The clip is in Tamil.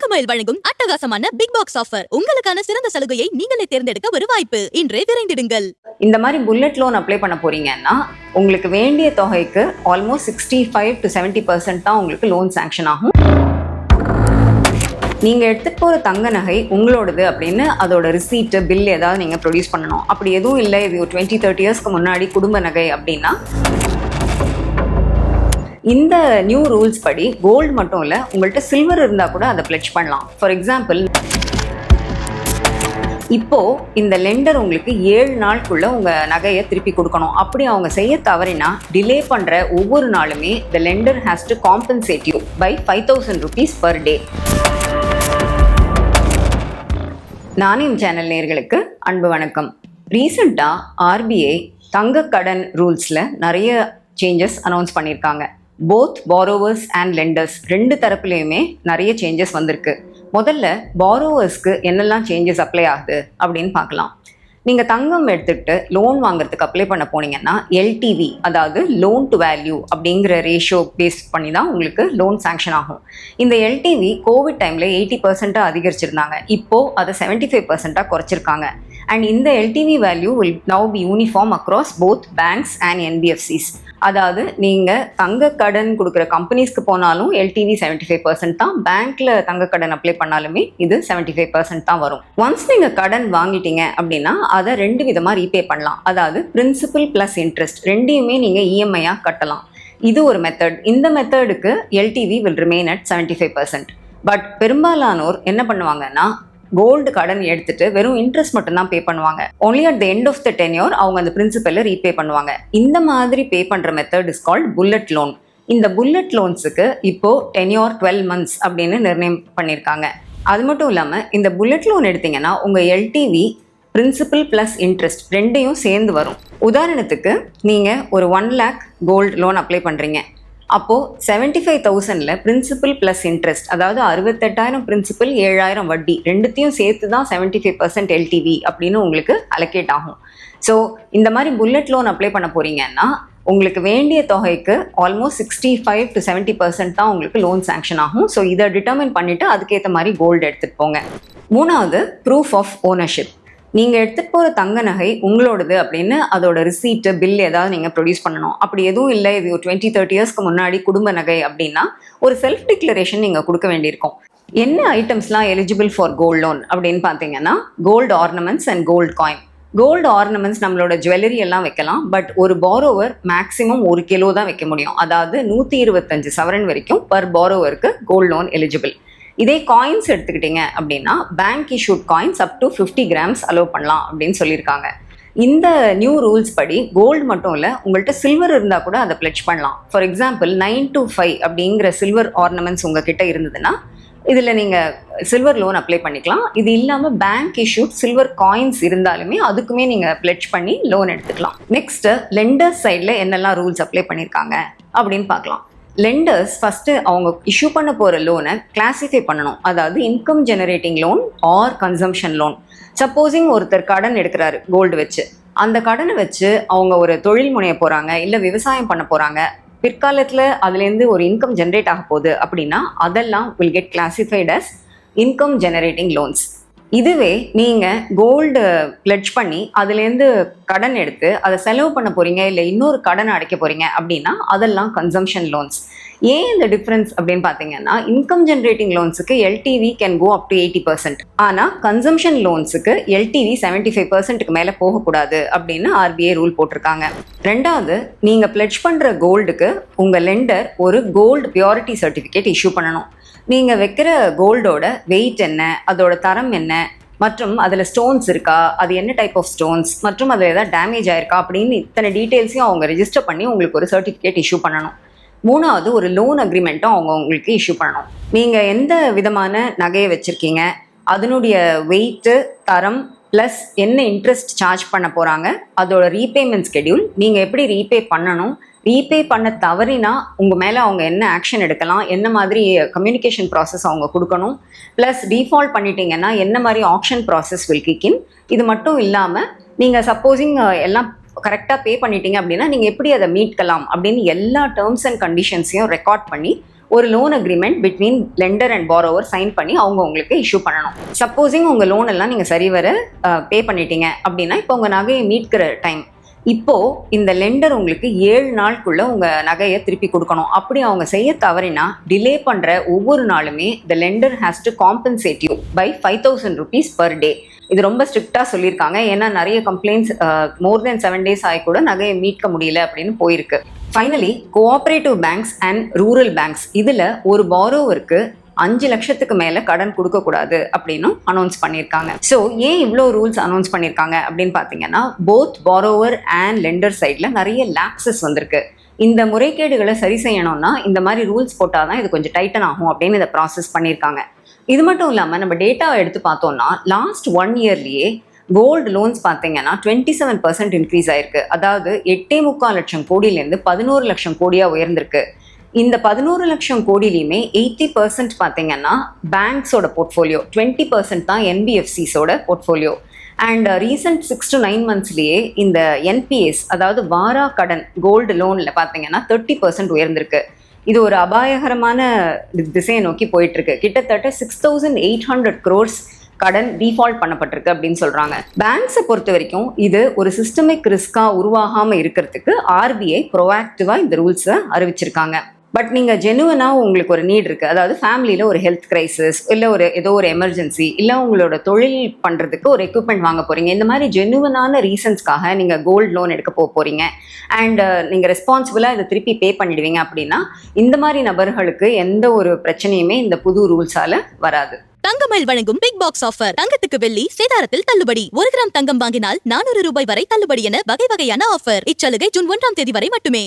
தங்கமயில் வழங்கும் அட்டகாசமான பிக் பாக்ஸ் ஆஃபர் உங்களுக்கான சிறந்த சலுகையை நீங்களே தேர்ந்தெடுக்க ஒரு வாய்ப்பு. இன்றே விரைந்திடுங்கள். இந்த மாதிரி புல்லட் லோன் அப்ளை பண்ண போறீங்கன்னா உங்களுக்கு வேண்டிய தொகைக்கு almost sixty five to seventy percent தான் உங்களுக்கு லோன் சாங்ஷன் ஆகும். நீங்க எடுத்துட்டு போற தங்க நகை உங்களோடது அப்படின்னு அதோட ரிசீட்டு பில் ஏதாவது நீங்க ப்ரொடியூஸ் பண்ணணும். அப்படி எதுவும் இல்லை. இது ஒரு டுவெண்ட்டி தேர்ட்டி இயர்ஸ்க்கு முன்னாடி குடும்ப நகை அப்படின்னா இந்த நியூ ரூல்ஸ் படி கோல்டு மட்டும் இல்லை உங்கள்கிட்ட சில்வர் இருந்தால் கூட அதை பிளட்ச் பண்ணலாம். ஃபார் எக்ஸாம்பிள் இப்போ இந்த லெண்டர் உங்களுக்கு ஏழு நாளுக்குள்ள உங்க நகையை திருப்பி கொடுக்கணும். அப்படி அவங்க செய்ய தவறினா டிலே பண்ற ஒவ்வொரு நாளுமே the lender has to compensate you by five thousand rupees per day Nanayam channel நேர்களுக்கு அன்பு வணக்கம். ரீசெண்டாக ஆர்பிஐ தங்க கடன் ரூல்ஸில் நிறைய சேஞ்சஸ் அனௌன்ஸ் பண்ணியிருக்காங்க போத் பாரோவர்ஸ் அண்ட் லெண்டர்ஸ் ரெண்டு தரப்புலையுமே நிறைய சேஞ்சஸ் வந்திருக்கு. முதல்ல பாரோவர்ஸ்க்கு என்னெல்லாம் சேஞ்சஸ் அப்ளை ஆகுது அப்படின்னு பார்க்கலாம். நீங்கள் தங்கம் எடுத்துக்கிட்டு லோன் வாங்குறதுக்கு அப்ளை பண்ண போனீங்கன்னா எல்டிவி அதாவது லோன் டு வேல்யூ அப்படிங்கிற ரேஷியோ பேஸ் பண்ணி தான் உங்களுக்கு லோன் சாங்ஷன் ஆகும். இந்த எல்டிவி கோவிட் டைமில் எயிட்டி பர்சென்ட்டாக அதிகரிச்சிருந்தாங்க. இப்போது அதை செவன்ட்டி ஃபைவ் பர்சென்ட்டாக குறைச்சிருக்காங்க. அண்ட் இந்த LTV value will now be uniform across both banks and NBFCs அதாவது நீங்கள் தங்க கடன் கொடுக்குற கம்பெனிஸ்க்கு போனாலும் எல்டிவி செவன்ட்டி ஃபைவ் பர்சன்ட் தான். பேங்க்கில் தங்க கடன் அப்ளை பண்ணாலுமே இது செவன்ட்டி ஃபைவ் பர்சன்ட் தான் வரும். ஒன்ஸ் நீங்கள் கடன் வாங்கிட்டீங்க அப்படின்னா அதை ரெண்டு விதமாக ரீபே பண்ணலாம். அதாவது பிரின்சிபல் ப்ளஸ் இன்ட்ரெஸ்ட் ரெண்டையுமே நீங்கள் இஎம்ஐயாக கட்டலாம். இது ஒரு மெத்தட் இந்த மெத்தடுக்கு LTV will remain at seventy five percent but பெரும்பாலானோர் என்ன பண்ணுவாங்கன்னா கோல்டு கடன் எடுத்துட்டு வெறும் இன்ட்ரெஸ்ட் மட்டும்தான் பே பண்ணுவாங்க. Only at the end of the tenure அவங்க அந்த பிரின்சிபலை ரீபே பண்ணுவாங்க. இந்த மாதிரி பே பண்ற method is called bullet loan இந்த புல்லட் லோன்ஸுக்கு இப்போ டென்யூர் டுவெல் மந்த்ஸ் அப்படின்னு நிர்ணயம் பண்ணியிருக்காங்க அது மட்டும் இல்லாமல் இந்த புல்லட் லோன் எடுத்தீங்கன்னா உங்கள் எல்டிவி பிரின்சிபல் ப்ளஸ் இன்ட்ரெஸ்ட் ரெண்டையும் சேர்ந்து வரும். உதாரணத்துக்கு நீங்கள் ஒரு one lakh gold loan apply பண்ணுறீங்க அப்போது செவன்ட்டி ஃபைவ் தௌசண்டில் பிரின்சிபல் ப்ளஸ் இன்ட்ரெஸ்ட் அதாவது அறுபத்தெட்டாயிரம் பிரின்சிபல் ஏழாயிரம் வட்டி ரெண்டுத்தையும் சேர்த்து தான் செவன்ட்டி ஃபைவ் பர்சன்ட் எல்டிவி அப்படின்னு உங்களுக்கு அலோகேட் ஆகும். ஸோ இந்த மாதிரி புல்லட் லோன் அப்ளை பண்ண போகிறீங்கன்னா உங்களுக்கு வேண்டிய தொகைக்கு almost sixty five to seventy percent தான் உங்களுக்கு லோன் சாங்ஷன் ஆகும். ஸோ இதை டிட்டர்மின் பண்ணிவிட்டு அதுக்கேற்ற மாதிரி கோல்டு எடுத்துகிட்டு போங்க. மூணாவது ப்ரூஃப் ஆஃப் ஓனர்ஷிப் நீங்கள் எடுத்துகிட்டு போகிற தங்க நகை உங்களோடது அப்படின்னு அதோட ரிசீட்டு பில் ஏதாவது நீங்கள் ப்ரொடியூஸ் பண்ணணும். அப்படி எதுவும் இல்லை. இது ஒரு டுவெண்ட்டி தேர்ட்டி இயர்ஸ்க்கு முன்னாடி குடும்ப நகை அப்படின்னா ஒரு செல்ஃப் டிக்ளரேஷன் நீங்கள் கொடுக்க வேண்டியிருக்கும். என்ன ஐட்டம்ஸ்லாம் எலிஜிபிள் ஃபார் கோல்ட் லோன் அப்படின்னு பார்த்தீங்கன்னா gold ornaments and gold coin gold ornaments நம்மளோட ஜுவல்லரி எல்லாம் வைக்கலாம். பட் ஒரு பாரோவர் மேக்ஸிமம் ஒரு கிலோ தான் வைக்க முடியும். அதாவது நூற்றி இருபத்தஞ்சு சவரன் வரைக்கும் பர் பாரோவருக்கு கோல்ட் லோன் எலிஜிபிள் இதே காயின்ஸ் எடுத்துக்கிட்டீங்க அப்படின்னா bank issued coins up to fifty grams allow பண்ணலாம் அப்படின்னு சொல்லியிருக்காங்க. இந்த நியூ ரூல்ஸ் படி கோல்டு மட்டும் இல்லை உங்கள்கிட்ட சில்வர் இருந்தால் கூட அதை பிளட்ச் பண்ணலாம். For example nine to five அப்படிங்கிற சில்வர் ஆர்னமெண்ட்ஸ் உங்ககிட்ட இருந்ததுன்னா இதில் நீங்கள் சில்வர் லோன் அப்ளை பண்ணிக்கலாம். இது இல்லாமல் பேங்க் இஷ்யூட் சில்வர் காயின்ஸ் இருந்தாலுமே அதுக்குமே நீங்கள் பிளட்ஜ் பண்ணி லோன் எடுத்துக்கலாம். நெக்ஸ்ட்டு லெண்டர் சைடில் என்னெல்லாம் ரூல்ஸ் அப்ளை பண்ணியிருக்காங்க அப்படின்னு பார்க்கலாம். லெண்டர்ஸ் ஃபஸ்ட்டு அவங்க இஷ்யூ பண்ண போகிற லோனை கிளாஸிஃபை பண்ணணும். அதாவது income generating loan or consumption loan supposing ஒருத்தர் கடன் எடுக்கிறாரு கோல்டு வச்சு. அந்த கடனை வச்சு அவங்க ஒரு தொழில் முனைய போகிறாங்க இல்லை விவசாயம் பண்ண போகிறாங்க பிற்காலத்தில் அதுலேருந்து ஒரு இன்கம் ஜென்ரேட் ஆக போகுது அப்படின்னா அதெல்லாம் will get classified as income generating loans இதுவே நீங்கள் கோல்டு பிளட்ஜ் பண்ணி அதுலேருந்து கடன் எடுத்து அதை செலவு பண்ண போகிறீங்க இல்லை இன்னொரு கடன் அடைக்க போகிறீங்க அப்படின்னா அதெல்லாம் கன்சம்ஷன் லோன்ஸ் ஏன் இந்த டிஃப்ரென்ஸ் அப்படின்னு பார்த்தீங்கன்னா income generating லோன்ஸுக்கு LTV can go up to eighty percent ஆனால் கன்சம்ஷன் லோன்ஸுக்கு எல்டிவி செவன்ட்டி ஃபைவ் பர்சன்ட்டுக்கு மேலே போகக்கூடாது அப்படின்னு ஆர்பிஐ ரூல் போட்டிருக்காங்க. ரெண்டாவது நீங்கள் பிளட்ஜ் பண்ணுற கோல்டுக்கு உங்கள் லெண்டர் ஒரு கோல்டு பியூரிட்டி சர்டிஃபிகேட் இஷ்யூ பண்ணணும். நீங்கள் வைக்கிற கோல்டோட வெயிட் என்ன? அதோட தரம் என்ன? மற்றும் அதில் ஸ்டோன்ஸ் இருக்கா? அது என்ன டைப் ஆஃப் ஸ்டோன்ஸ் மற்றும் அதில் ஏதாவது டேமேஜ் ஆயிருக்கா? அப்படின்னு இத்தனை டீட்டெயில்ஸையும் அவங்க ரெஜிஸ்டர் பண்ணி உங்களுக்கு ஒரு சர்டிஃபிகேட் இஷ்யூ பண்ணணும். மூணாவது ஒரு லோன் அக்ரிமெண்ட்டும் அவங்க உங்களுக்கு இஷ்யூ பண்ணணும். நீங்கள் எந்த விதமான நகையை வச்சுருக்கீங்க? அதனுடைய வெயிட்டு தரம் ப்ளஸ் என்ன இன்ட்ரெஸ்ட் சார்ஜ் பண்ண போகிறாங்க அதோட ரீபேமெண்ட் ஸ்கெடியூல் நீங்கள் எப்படி ரீபே பண்ணணும்? ரீபே பண்ண தவறினா உங்கள் மேலே அவங்க என்ன ஆக்ஷன் எடுக்கலாம் என்ன மாதிரி கம்யூனிகேஷன் ப்ராசஸ் அவங்க கொடுக்கணும் ப்ளஸ் டீஃபால்ட் பண்ணிட்டீங்கன்னா என்ன மாதிரி ஆப்ஷன் ப்ராசஸ் வில் கிக்கின் இது மட்டும் இல்லாமல் நீங்கள் சப்போஸிங் எல்லாம் கரெக்டாக பே பண்ணிட்டீங்க அப்படின்னா நீங்கள் எப்படி அதை மீட்கலாம் அப்படின்னு எல்லா டேர்ம்ஸ் அண்ட் கண்டிஷன்ஸையும் ரெக்கார்ட் பண்ணி ஒரு loan agreement between lender and borrower sign பண்ணி அவங்க உங்களுக்கு இஷ்யூ பண்ணணும். சப்போஸிங் உங்கள் லோன் எல்லாம் நீங்கள் சரிவர பே பண்ணிட்டீங்க அப்படின்னா இப்போ உங்கள் நகையை மீட்கிற டைம் இப்போ இந்த லெண்டர் உங்களுக்கு ஏழு நாளுக்குள்ள உங்க நகையை திருப்பி கொடுக்கணும். அப்படி அவங்க செய்ய தவறினா டிலே பண்ற ஒவ்வொரு நாளுமே the lender has to compensate you by five thousand rupees per day இது ரொம்ப ஸ்ட்ரிக்டா சொல்லியிருக்காங்க. ஏன்னா நிறைய complaints more than seven days ஆகி கூட நகையை மீட்க முடியல அப்படின்னு போயிருக்கு. Finally cooperative banks and rural banks இதில் ஒரு பாரோவருக்கு அஞ்சு லட்சத்துக்கு மேல கடன் கொடுக்க கூடாது அப்படின்னும் அனௌன்ஸ் பண்ணியிருக்காங்க ஸோ ஏன் இவ்வளோ ரூல்ஸ் அனௌன்ஸ் பண்ணியிருக்காங்க அப்படின்னு பார்த்தீங்கன்னா போத் பாரோவர் அண்ட் லெண்டர் சைடில் நிறைய லாக்ஸஸ் வந்திருக்கு. இந்த முறைகேடுகளை சரி செய்யணும்னா இந்த மாதிரி ரூல்ஸ் போட்டால் தான் இது கொஞ்சம் டைட்டன் ஆகும் அப்படின்னு இதை ப்ராசஸ் பண்ணியிருக்காங்க இது மட்டும் இல்லாமல் நம்ம டேட்டாவை எடுத்து பார்த்தோம்னா லாஸ்ட் ஒன் இயர்லேயே கோல்டு லோன்ஸ் பார்த்தீங்கன்னா டுவெண்ட்டி செவன் பர்சன்ட் இன்க்ரீஸ் ஆயிருக்கு. அதாவது எட்டே முக்கால் லட்சம் கோடியிலேருந்து பதினோரு லட்சம் கோடியாக உயர்ந்திருக்கு. இந்த பதினோரு லட்சம் கோடியிலையுமே எயிட்டி பர்சன்ட் பார்த்தீங்கன்னா பேங்க்ஸோட போர்ட்ஃபோலியோ டுவெண்ட்டி பர்சன்ட் தான் என்பிஎஃப்சிஸோட portfolio and recent six to nine மந்த்ஸ்லேயே இந்த என்பிஎஸ் அதாவது வாரா கடன் கோல்டு லோனில் பார்த்தீங்கன்னா தேர்ட்டி பர்சன்ட் உயர்ந்திருக்கு. இது ஒரு அபாயகரமான திசையை நோக்கி போயிட்டுருக்கு. கிட்டத்தட்ட six thousand eight hundred crores கடன் டிஃபால்ட் பண்ணப்பட்டிருக்கு அப்படின்னு சொல்கிறாங்க பேங்க்ஸை பொறுத்த வரைக்கும் இது ஒரு சிஸ்டமிக் ரிஸ்க்காக உருவாகாமல் இருக்கிறதுக்கு ஆர்பிஐ ப்ரோஆக்டிவாக இந்த ரூல்ஸை அறிவிச்சிருக்காங்க. பட் நீங்கள் ஜெனுவனாக உங்களுக்கு ஒரு நீட் இருக்குது அதாவது ஃபேமிலியில் ஒரு ஹெல்த் கிரைசிஸ் இல்லை ஒரு ஏதோ ஒரு எமர்ஜென்சி இல்லை உங்களோட தொழில் பண்ணுறதுக்கு ஒரு எக்யூப்மெண்ட் வாங்க போகிறீங்க இந்த மாதிரி ஜெனுவனான ரீசன்ஸ்க்காக நீங்கள் கோல்டு லோன் எடுக்க போக போகிறீங்க அண்ட் uh, நீங்கள் ரெஸ்பான்சிபிளாக இதை திருப்பி பே பண்ணிடுவீங்க அப்படின்னா இந்த மாதிரி நபர்களுக்கு எந்த ஒரு பிரச்சனையுமே இந்த புது ரூல்ஸால் வராது. தங்கமயில் வழங்கும் பிக் பாக்ஸ் ஆஃபர் தங்கத்துக்கு வெள்ளி சேதாரத்தில் தள்ளுபடி. ஒரு கிராம் தங்கம் வாங்கினால் நானூறு ரூபாய் வரை தள்ளுபடி என வகை வகையான ஆஃபர் இச்சலுகை ஜூன் ஒன்றாம் தேதி வரை மட்டுமே.